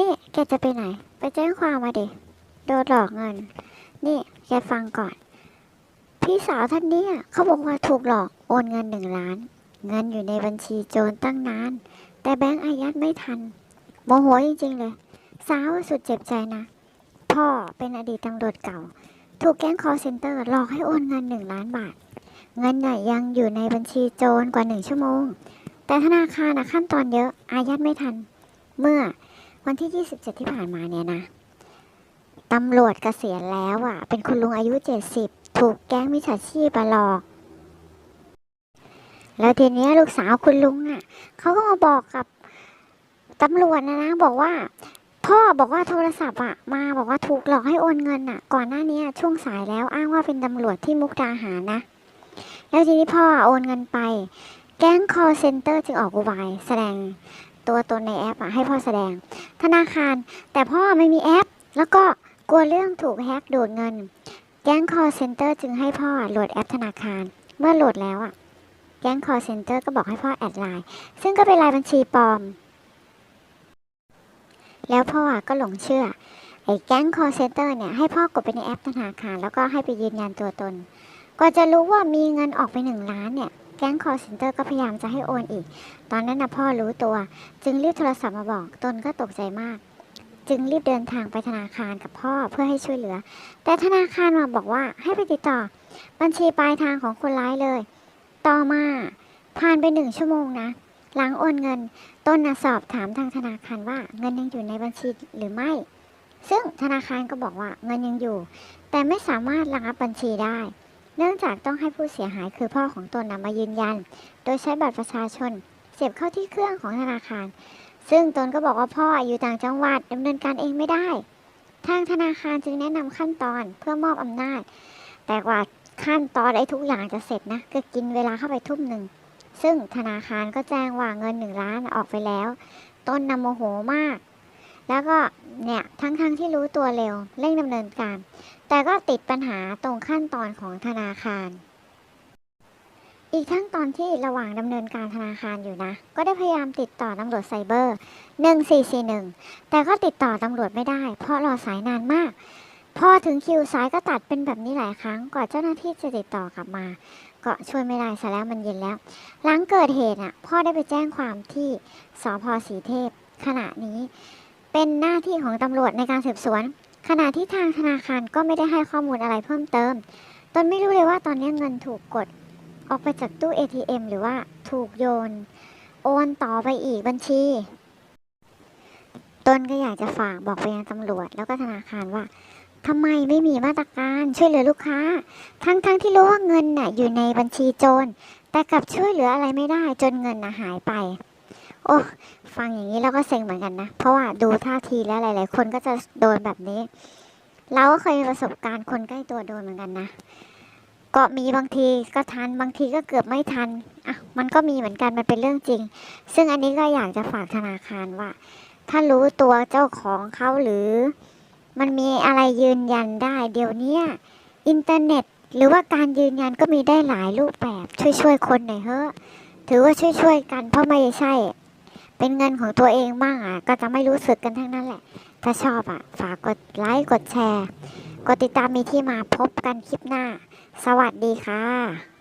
นี่แกจะไปไหน ไปแจ้งความมาดิ โดนหลอกเงิน นี่แกฟังก่อน พี่สาวท่านเนี้เขาบอกว่าถูกหลอกโอนเงินหนึ่งล้าน เงินอยู่ในบัญชีโจรตั้งนาน แต่แบงค์อายัดไม่ทัน โมโหจริงๆเลย สาวสุดเจ็บใจนะ พ่อเป็นอดีตตำรวจเก่า ถูกแก๊งคอร์เซนเตอร์หลอกให้โอนเงินหนึ่งล้านบาท เงินน่ะยังอยู่ในบัญชีโจรกว่าหนึ่งชั่วโมง แต่ธนาคารนะขั้นตอนเยอะอายัดไม่ทัน เมื่อ วันที่ 27 ที่ผ่านมาเนี่ยนะตำรวจเกษียณแล้วอะ เป็นคุณลุงอายุ 70 ถูกแก๊งมิจฉาชีพหลอก แล้วทีนี้ลูกสาวคุณลุงอะเขาก็มาบอกกับตำรวจนะนะบอกว่า พ่อบอกว่าโทรศัพท์อะมาบอกว่าถูกหลอกให้โอนเงินอะก่อนหน้านี้ช่วงสายแล้วอ้างว่าเป็นตำรวจที่มุกดาหารนะ แล้วทีนี้พ่อโอนเงินไป แก๊ง call center จึงออกอุบายแสดง ตัวตนในแอปอะให้พ่อแสดง ธนาคาร แต่พ่อไม่มีแอป แล้วก็กลัวเรื่องถูกแฮกดูดเงิน แก๊ง call center จึงให้พ่อโหลดแอปธนาคาร เมื่อโหลดแล้วอะแก๊ง call center ก็บอกให้พ่อแอดไลน์ ซึ่งก็เป็นไลน์บัญชีปลอม แล้วพ่ออะก็หลงเชื่อ ไอ้แก๊ง call center เนี่ยให้พ่อกดไปในแอปธนาคาร แล้วก็ให้ไปยืนยันตัวตน กว่าจะรู้ว่ามีเงินออกไปหนึ่งล้านเนี่ย แก๊ง call center ก็พยายามจะให้โอนอีก ตอนนั้นนะพ่อรู้ตัว จึงรีบโทรศัพท์มาบอก ตนก็ตกใจมาก จึงรีบเดินทางไปธนาคารกับพ่อเพื่อให้ช่วยเหลือ แต่ธนาคารมาบอกว่าให้ไปติดต่อ บัญชีปลายทางของคนร้ายเลย ต่อมาผ่านไปหนึ่งชั่วโมงนะ หลังโอนเงิน ต้นนะสอบถามทางธนาคารว่าเงินยังอยู่ในบัญชีหรือไม่ ซึ่งธนาคารก็บอกว่าเงินยังอยู่ แต่ไม่สามารถระงับบัญชีได้ เนื่องจากต้องให้ผู้เสียหายคือพ่อของตนนะมายืนยัน โดยใช้บัตรประชาชน เสียบเข้าที่เครื่องของธนาคาร ซึ่งตนก็บอกว่าพ่ออยู่ต่างจังหวัดดำเนินการเองไม่ได้ ทางธนาคารจึงแนะนำขั้นตอนเพื่อมอบอำนาจ แต่กว่าขั้นตอนไอ้ทุกอย่างจะเสร็จนะก็กินเวลาเข้าไปทุ่มหนึ่ง ซึ่งธนาคารก็แจ้งว่าเงินหนึ่งล้านออกไปแล้ว ต้นนำโมโหมาก แล้วก็เนี่ยทั้งๆทที่รู้ตัวเร็วเร่งดำเนินการ แต่ก็ติดปัญหาตรงขั้นตอนของธนาคาร อีกทั้งตอนที่ระหว่างดำเนินการธนาคารอยู่นะ ก็ได้พยายามติดต่อตำรวจไซเบอร์ 1441 แต่ก็ติดต่อตำรวจไม่ได้ เพราะรอสายนานมาก พอถึงคิวสายก็ตัดเป็นแบบนี้หลายครั้งกว่าเจ้าหน้าที่จะติดต่อกลับมาก็ช่วยไม่ได้ซะแล้วมันเย็นแล้ว หลังเกิดเหตุอะพ่อได้ไปแจ้งความที่สพสีเทพขณะนี้ เป็นหน้าที่ของตำรวจในการสืบสวน ขณะที่ทางธนาคารก็ไม่ได้ให้ข้อมูลอะไรเพิ่มเติม ตนไม่รู้เลยว่าตอนนี้เงินถูกกด ออกไปจากตู้ ATM หรือว่าถูกโยน โอนต่อไปอีกบัญชี ตนก็อยากจะฝากบอกไปยังตำรวจแล้วก็ธนาคารว่าทำไมไม่มีมาตรการช่วยเหลือลูกค้า ทั้งๆทที่รู้ว่าเงินน่ะอยู่ในบัญชีโจร แต่กลับช่วยเหลืออะไรไม่ได้จนเงินน่ะหายไป โอ้ฟังอย่างนี้แล้วก็เซ็งเหมือนกันนะ เพราะว่าดูท่าทีแล้วหลาย ๆ คนก็จะโดนแบบนี้ เราก็เคยมีประสบการณ์คนใกล้ตัวโดนเหมือนกันนะก็มีบางทีก็ทันบางทีก็เกือบไม่ทันอะมันก็มีเหมือนกันมันเป็นเรื่องจริง ซึ่งอันนี้ก็อยากจะฝากธนาคารว่า ถ้ารู้ตัวเจ้าของเขาหรือ มันมีอะไรยืนยันได้ เดี๋ยวนี้อินเทอร์เน็ต หรือว่าการยืนยันก็มีได้หลายรูปแบบช่วยๆคนหน่อยเถอะถือว่าช่วยๆกันเพราะไม่ใช่ เป็นเงินของตัวเองบ้างอะก็จะไม่รู้สึกกันทั้งนั้นแหละ ถ้าชอบอะ ฝากกดไลค์กดแชร์ กดติดตามมีที่มาพบกันคลิปหน้า สวัสดีค่ะ